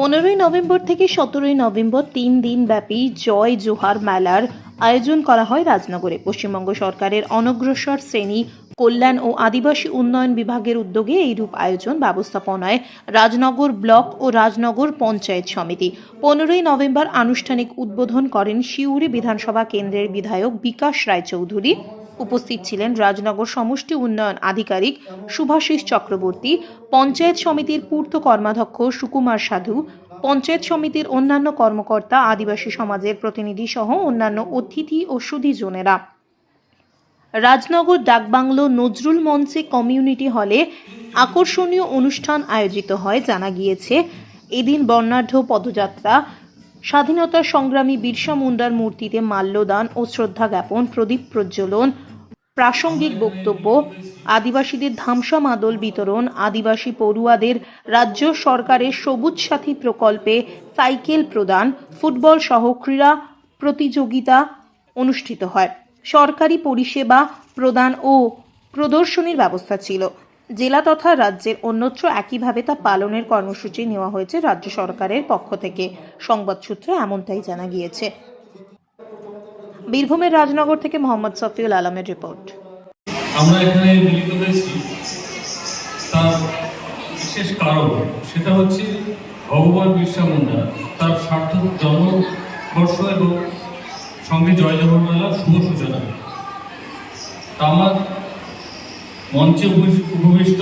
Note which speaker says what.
Speaker 1: পনেরোই নভেম্বর থেকে সতেরোই নভেম্বর তিন দিন ব্যাপী জয় জোহার মেলার আয়োজন করা হয় রাজনগরে। পশ্চিমবঙ্গ সরকারের অনগ্রসর শ্রেণি কল্যাণ ও আদিবাসী উন্নয়ন বিভাগের উদ্যোগে এইরূপ আয়োজন ব্যবস্থাপনায় রাজনগর ব্লক ও রাজনগর পঞ্চায়েত সমিতি। পনেরোই নভেম্বর আনুষ্ঠানিক উদ্বোধন করেন শিউরি বিধানসভা কেন্দ্রের বিধায়ক বিকাশ রায়চৌধুরী। উপস্থিত ছিলেন রাজনগর সমষ্টি উন্নয়ন আধিকারিক শুভাশিস চক্রবর্তী, পঞ্চায়েত সমিতির পূর্ত কর্মাধ্যক্ষ সুকুমার সাধু, পঞ্চায়েত সমিতির অন্যান্য কর্মকর্তা, আদিবাসী সমাজের প্রতিনিধি সহ অন্যান্য অতিথি ও সুধীজনেরা। রাজনগর ডাকবাংলো নজরুল মঞ্চে কমিউনিটি হলে আকর্ষণীয় অনুষ্ঠান আয়োজিত হয় জানা গিয়েছে। এদিন বর্ণাঢ্য পদযাত্রা, স্বাধীনতা সংগ্রামী বিরসা মুন্ডার মূর্তিতে মাল্যদান ও শ্রদ্ধা জ্ঞাপন, প্রদীপ প্রজ্বলন প্রাসঙ্গিক বক্তব্য, আদিবাসীদের ধামসা মাদল বিতরণ, আদিবাসী পড়ুয়াদের রাজ্য সরকারের সবুজ সাথী প্রকল্পে সাইকেল প্রদান, ফুটবল সহ ক্রীড়া প্রতিযোগিতা অনুষ্ঠিত হয়। সরকারি পরিষেবা প্রদান ও প্রদর্শনীর ব্যবস্থা ছিল। জেলা তথা রাজ্যের অন্যত্র একইভাবে তা পালনের কর্মসূচি নেওয়া হয়েছে রাজ্য সরকারের পক্ষ থেকে। সংবাদ সূত্রে এমনটাই জানা গিয়েছে। বীরভূমের রাজনগর থেকে মোহাম্মদ সফিউল আলমের রিপোর্ট।
Speaker 2: আমরা এখানে মিলিত হয়েছি। তার বিশেষ কারণ সেটা হচ্ছে ভগবান বিরসা মুন্ডা। তার সার্থক জন্মবর্ষ এবং সঙ্গে জয় জগন মেলা শুভ সূচনা। তা আমার মঞ্চে উপবিষ্ট